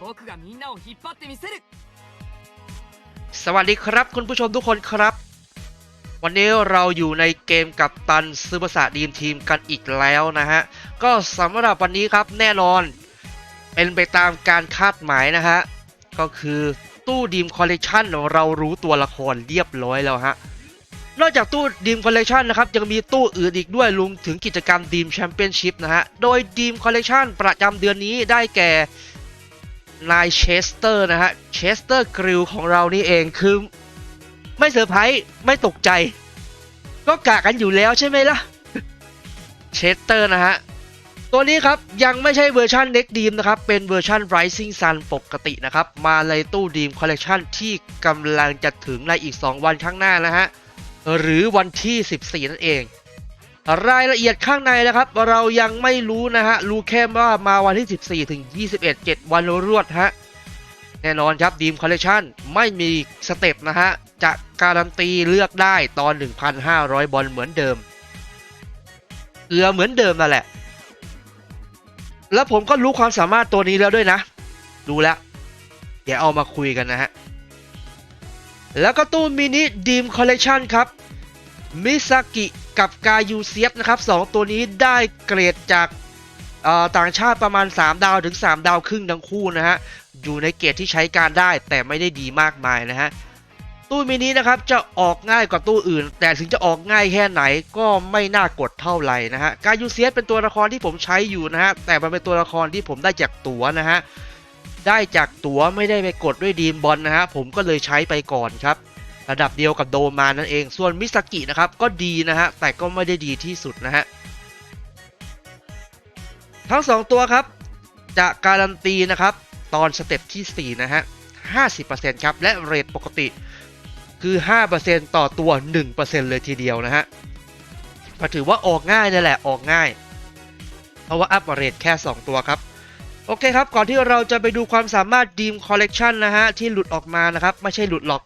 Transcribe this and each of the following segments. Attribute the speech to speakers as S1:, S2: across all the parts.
S1: 僕がみんなを引っ張ってみせる
S2: สวัสดีครับคุณผู้ชมทุกคนครับ วันนี้เราอยู่ในเกมกับตันซูเปอร์สาดีมทีมกันอีกแล้วนะฮะ ก็สำหรับวันนี้ครับแน่นอน เป็นไปตามการคาดหมายนะฮะ ก็คือตู้ดีมคอลเลกชันเรารู้ตัวละครเรียบร้อยแล้วฮะ นอกจากตู้ดีมคอลเลกชันนะครับ ยังมีตู้อื่นอีกด้วยรวมถึงกิจกรรมดีมแชมเปี้ยนชิพนะฮะ โดยดีมคอลเลกชันประจำเดือนนี้ได้แก่ นายเชสเตอร์นะฮะ เชสเตอร์กริลของเรานี่เองคือ ไม่เซอร์ไพรส์ไม่ตกใจ ก็กะกันอยู่แล้วใช่ไหมล่ะ เชสเตอร์นะฮะ ตัวนี้ครับยังไม่ใช่เวอร์ชันเน็กดีมนะครับ เป็นเวอร์ชัน Rising Sun ปกตินะครับ มาในตู้ดีมคอลเล t ชันที่กำลังจะถึงในอีก 2 วันข้างหน้านะฮะ หรือวันที่ 14 นั่นเอง รายละเอียดข้างในนะครับ เรายังไม่รู้นะฮะ รู้แค่ว่ามาวันที่ 14 ถึง 21 7 วันรวดฮะ แน่นอนครับดีมคอลเล t ชันไม่มีสเต็ปนะฮะ จะการันตีเลือกได้ตอน 1,500 บอลเหมือนเดิมเอือเหมือนเดิมนั่นแหละ แล้วผมก็รู้ความสามารถตัวนี้แล้วด้วยนะ ดูแล้ว เดี๋ยวเอามาคุยกันนะฮะ แล้วก็ตู้มินิดีมคอลเล t ชันครับมิซากิ กับกายูเซียบนะครับสองตัวนี้ได้เกรดจากต่างชาติประมาณ 3 ดาวถึง 3 ดาวครึ่งทั้งคู่นะฮะ อยู่ในเกรดที่ใช้การได้แต่ไม่ได้ดีมากมายนะฮะ ตู้มินินะครับจะออกง่ายกว่าตู้อื่น แต่ถึงจะออกง่ายแค่ไหนก็ไม่น่ากดเท่าไหร่นะฮะ กายูเซียสเป็นตัวละครที่ผมใช้อยู่นะฮะ แต่มันเป็นตัวละครที่ผมได้จากตั๋วนะฮะ ได้จากตั๋วไม่ได้ไปกดด้วยดีมบอลนะฮะ ผมก็เลยใช้ไปก่อนครับ ระดับเดียวกับโดมานั่นเอง ส่วนมิสกินะครับก็ดีนะฮะ แต่ก็ไม่ได้ดีที่สุดนะฮะ ทั้ง 2 ตัวครับ จะการันตีนะครับ ตอนสเต็ปที่ 4 นะฮะ 50%ครับ และเรทปกติคือ 5%ต่อตัว 1%เลยทีเดียวนะฮะก็ถือว่าออกง่ายนั่แหละออกง่าย เพราะว่าอัพเรทแค่ 2 ตัวครับโอเคครับ ก่อนที่เราจะไปดูความสามารถดีมคอลเลกชันนะฮะ ที่หลุดออกมานะครับ ไม่ใช่หลุดหรอก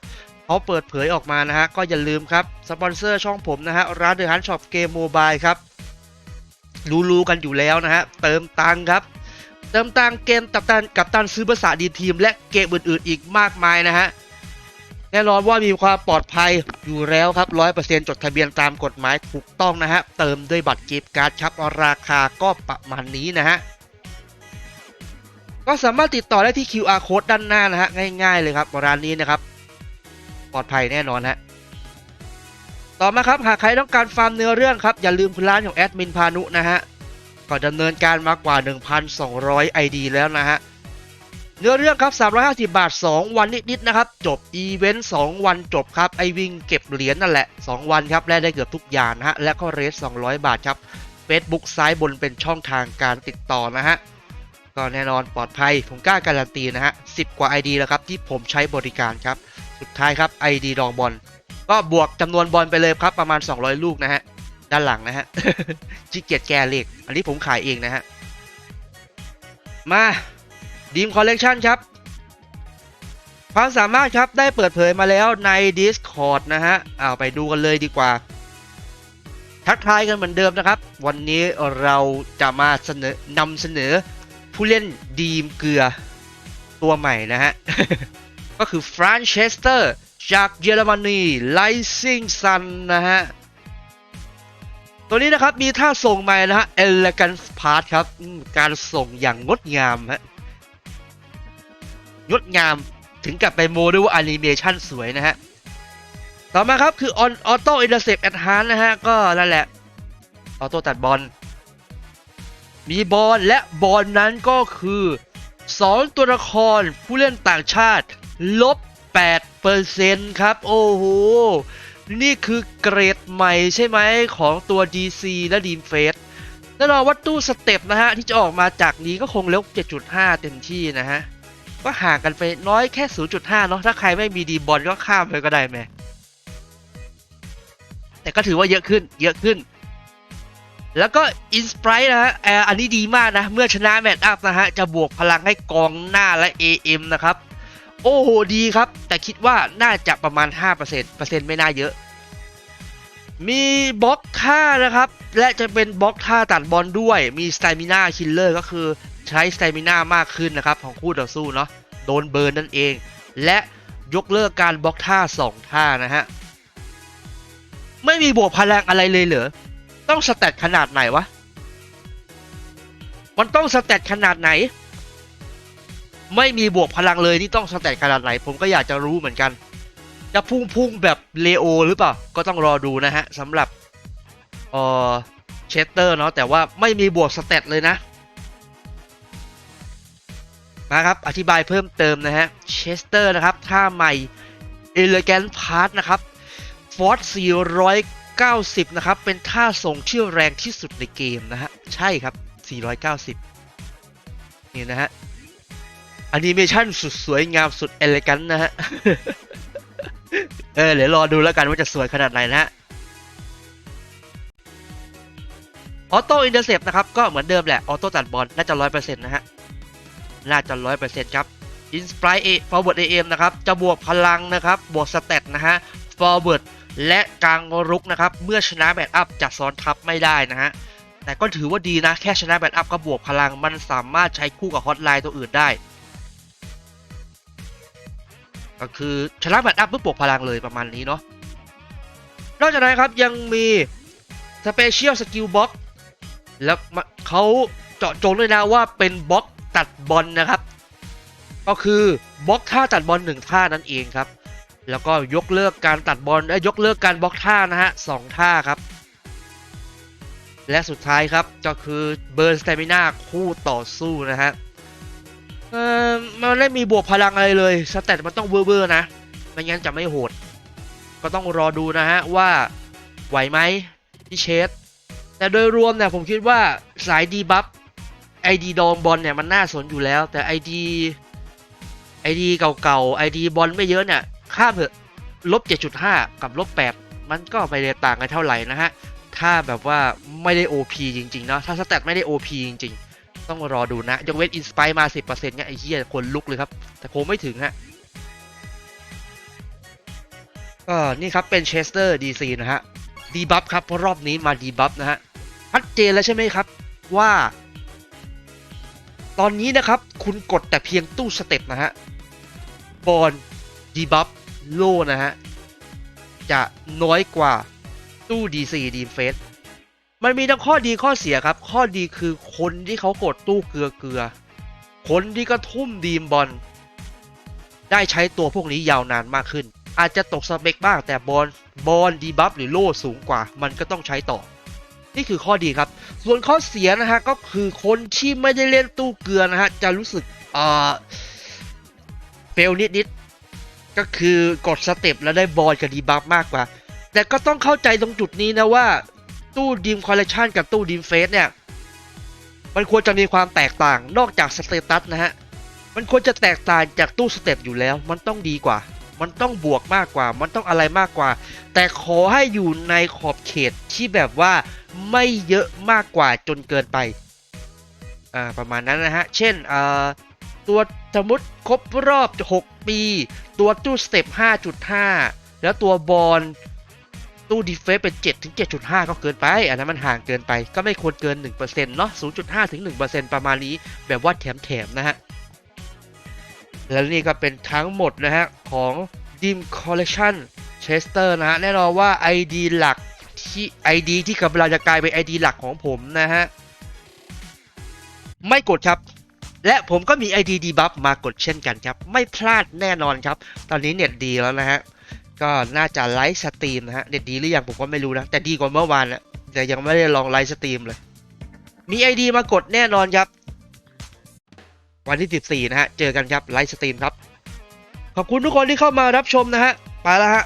S2: เขาเปิดเผยออกมานะฮะ ก็อย่าลืมครับสปอนเซอร์ช่องผมนะฮะ ร้านเดอะฮันช็อปเกมโมบายครับ รู้ๆกันอยู่แล้วนะฮะ เติมตังค์ครับ เติมตังค์เกมกับตันกับตันซื้อภาษาดีทีม และเกมอื่นๆ อีกมากมายนะฮะ แน่นอนว่ามีความปลอดภัยอยู่แล้วครับ100%จดทะเบียนตามกฎหมายถูกต้องนะฮะ เติมด้วยบัตรกิฟต์การ์ดครับราคาก็ประมาณนี้นะฮะก็สามารถติดต่อได้ที่ QR code ด้านหน้านะฮะง่าย ๆ เลยครับร้านนี้นะครับ ปลอดภัยแน่นอนฮะต่อมาครับหากใครต้องการฟาร์มเนื้อเรื่องครับอย่าลืมคุณร้านของแอดมินพานุนะฮะก็ดำเนินการมากว่า 1,200 ID แล้วนะฮะเนื้อเรื่องครับ 350 บาท 2 วันนิดๆนะครับ จบอีเวนต์ 2 วันจบครับ ไอวิ่งเก็บเหรียญนั่นแหละ 2 วันครับและได้เกือบทุกอย่างนะฮะ และก็เรส 200 บาทครับ Facebook ซ้ายบนเป็นช่องทางการติดต่อนะฮะ ก็แน่นอนปลอดภัย ผมกล้าการันตีนะฮะ 10 กว่า ID แล้วครับ ที่ผมใช้บริการครับ สุดท้ายครับ ID ดองบอลก็บวกจำนวนบอลไปเลยครับประมาณ 200 ลูกนะฮะ ด้านหลังนะฮะขี้เกียจแกเลขอันนี้ผมขายเองนะฮะ มาดีมคอลเลกชันครับ ความสามารถครับได้เปิดเผยมาแล้วใน Discord นะฮะเอาไปดูกันเลยดีกว่าทักทายกันเหมือนเดิมนะครับ วันนี้เราจะมาเสนอนำเสนอ ผู้เล่นดีมเกลือตัวใหม่นะฮะ ก็คือฟรานเชสเตอร์จากเยอรมนีไลซิงซันนะฮะ ตัวนี้นะครับมีท่าส่งใหม่นะฮะ Elegant Pass ครับ การส่งอย่างงดงามฮะ งดงามถึงกับไปโมด้วยว่าแอนิเมชันสวยนะฮะ ต่อมาครับคือ On Auto Intercept Enhance นะฮะ ก็นั่นแหละ ออโต้ตัดบอล มีบอลและบอลนั้นก็คือ 2 ตัวละครผู้เล่นต่างชาติลบ8%ครับ โอ้โห นี่คือเกรดใหม่ใช่ไหมของตัว DC และ Dream Face แน่นอนว่าตู้สเต็ปนะฮะ ที่จะออกมาจากนี้ก็คงเล็ก7.5 เต็มที่นะฮะ ก็ห่างกันไปน้อยแค่ 0.5 เนาะถ้าใครไม่มีดีบอลก็ข้ามไปก็ได้แม่แต่ก็ถือว่าเยอะขึ้นเยอะขึ้น แล้วก็อินสป e นะฮะอันนี้ดีมากนะ เมื่อชนะแมตช์อัพนะฮะ จะบวกพลังให้กองหน้าและ AM นะครับ โอ้โห ดีครับ แต่คิดว่าน่าจะประมาณ 5%เปอร์เซ็นต์ไม่น่าเยอะ มีบล็อกท่านะครับ และจะเป็นบล็อกท่าตัดบอลด้วย มีส t ตมิน่าคิลเลอร์ก็คือใช้สเตมิน่ามากขึ้นนะครับ ของคู่ต่อสู้เนาะ โดนเบิร์นนั่นเอง และยกเลิกการบล็อกท่า 2 ท่านะฮะ ไม่มีบวกพลังอะไรเลยเหรอ ต้องสแตทขนาดไหนวะ มันต้องสแตทขนาดไหน ไม่มีบวกพลังเลยนี่ต้องสแตทขนาดไหน ผมก็อยากจะรู้เหมือนกัน จะพุ่งพุ่งๆแบบเลโอหรือเปล่า ก็ต้องรอดูนะฮะสำหรับเออเชสเตอร์เนาะแต่ว่าไม่มีบวกสเตตเลยนะมาครับ อธิบายเพิ่มเติมนะฮะเชสเตอร์นะครับท่าใหม่ Elegant Pass นะครับ Force 490 นะครับ เป็นท่าส่งที่แรงที่สุดในเกมนะฮะ ใช่ครับ 490 นี่นะฮะแอนิเมชันสุดสวยงามสุด Elegant นะฮะ เออ เดี๋ยวรอดูแล้วกันว่าจะสวยขนาดไหนนะฮะออโต้อินเตอร์เซปนะครับ ก็เหมือนเดิมแหละ ออโต้ตัดบอลน่าจะร้อยเปอร์เซ็นต์นะฮะ น่าจะร้อยเปอร์เซ็นต์ครับอินสปายเอฟอร์เวิร์ดเอ็มนะครับ จะบวกพลังนะครับ บวกสเตตนะฮะฟอร์เวิร์ด และกลางรุกนะครับ เมื่อชนะแบตอัพจะซ้อนทับไม่ได้นะฮะ แต่ก็ถือว่าดีนะ แค่ชนะแบตอัพก็บวกพลัง มันสามารถใช้คู่กับฮอตไลน์ตัวอื่นได้ ก็คือชนะแบตอัพปุ๊บบวกพลังเลยประมาณนี้เนาะ นอกจากนั้นครับยังมีสเปเชียลสกิลบ็อกแล้วมาเขาเจาะจงด้วยนะว่าเป็นบล็อกตัดบอลนะครับ ก็คือบล็อกท่าตัดบอลหนึ่งท่านั่นเองครับ แล้วก็ยกเลิกการตัดบอลและยกเลิกการบล็อกท่านะฮะสองท่าครับ และสุดท้ายครับก็คือเบิร์นสเตมิน่าคู่ต่อสู้นะฮะเออมันไม่มีบวกพลังอะไรเลยสเตตมันต้องเวอร์ๆนะไม่งั้นจะไม่โหด ก็ต้องรอดูนะฮะว่าไหวไหมที่เชสแต่โดยรวมเนี่ยผมคิดว่าสายดีบัฟไอดีดองบอลเนี่ยมันน่าสนอยู่แล้ว แต่ไอดีไอดีเก่าๆไอดีบอลไม่เยอะเนี่ยข้ามเถอะลบ 7.5 กับลบ 8 มันก็ไม่ได้ต่างกันเท่าไหร่นะฮะ ถ้าแบบว่าไม่ได้ OP จริงๆเนาะถ้าสแตทไม่ได้ OP จริงๆ ต้องรอดูนะ ยกเว้นอินสไปมา 10%เนี่ยไอ้เหี้ยคนลุกเลยครับ แต่คงไม่ถึงฮะก็นี่ครับเป็นเชสเตอร์ดีซีนะฮะดีบัฟครับเพราะรอบนี้มาดีบัฟนะฮะชัดเจนแล้วใช่ไหมครับว่า ตอนนี้นะครับ คุณกดแต่เพียงตู้สเต็ปนะฮะบอล ดีบัฟโลนะฮะ จะน้อยกว่าตู้ DC ดีเฟสมันมีทั้งข้อดีข้อเสียครับ ข้อดีคือคนที่เขากดตู้เกลือเกลือ คนที่ก็ทุ่มดีมบอล ได้ใช้ตัวพวกนี้ยาวนานมากขึ้น อาจจะตกสเปคบ้างแต่บอลบอลดีบัฟหรือโล่สูงกว่า มันก็ต้องใช้ต่อ นี่คือข้อดีครับ ส่วนข้อเสียนะฮะก็คือคนที่ไม่ได้เล่นตู้เกลือนะฮะจะรู้สึกเอ่อเฟลนิดนิด ก็คือกดสเต็ปแล้วได้บอลกับดีบัฟมากกว่า แต่ก็ต้องเข้าใจตรงจุดนี้นะว่าตู้ดีมคอลเลคชันกับตู้ดีมเฟสเนี่ย มันควรจะมีความแตกต่างนอกจากสเตตัสนะฮะ มันควรจะแตกต่างจากตู้สเต็ปอยู่แล้ว มันต้องดีกว่า มันต้องบวกมากกว่า มันต้องอะไรมากกว่า แต่ขอให้อยู่ในขอบเขตที่แบบว่าไม่เยอะมากกว่าจนเกินไป อ่าประมาณนั้นนะฮะ เช่นอ่า ตัวสมมติครบรอบ 6 ปี ตัวตู้สเต็ป 5.5 แล้วตัวบอลตู้ดีเฟสเป็น 7 ถึง 7.5 ก็เกินไป อันนั้นมันห่างเกินไป ก็ไม่ควรเกิน 1%เนาะ0.5 ถึง 1%ประมาณนี้ แบบว่าแถมๆ นะฮะ และนี่ก็เป็นทั้งหมดนะฮะ ของ Dim Collection Chester นะฮะ แน่นอนว่า ID หลักที่ ID ที่กำลังจะกลายเป็น ID หลักของผมนะฮะ ไม่กดครับ และผมก็มี ID d e b u f มากดเช่นกันครับ ไม่พลาดแน่นอนครับ ตอนนี้เน็ตดีแล้วนะฮะ ก็น่าจะไลฟ์สตรีมนะฮะ เน็ตดีหรือยังผมก็ไม่รู้นะ แต่ดีกว่าเมื่อวานนะแต่ยังไม่ได้ลองไลฟ์สตรีมเลย มี ID มากดแน่นอนครับ วันที่ 14 นะฮะ เจอกันครับไลฟ์สตรีมครับ ขอบคุณทุกคนที่เข้ามารับชมนะฮะ ไปแล้วฮะ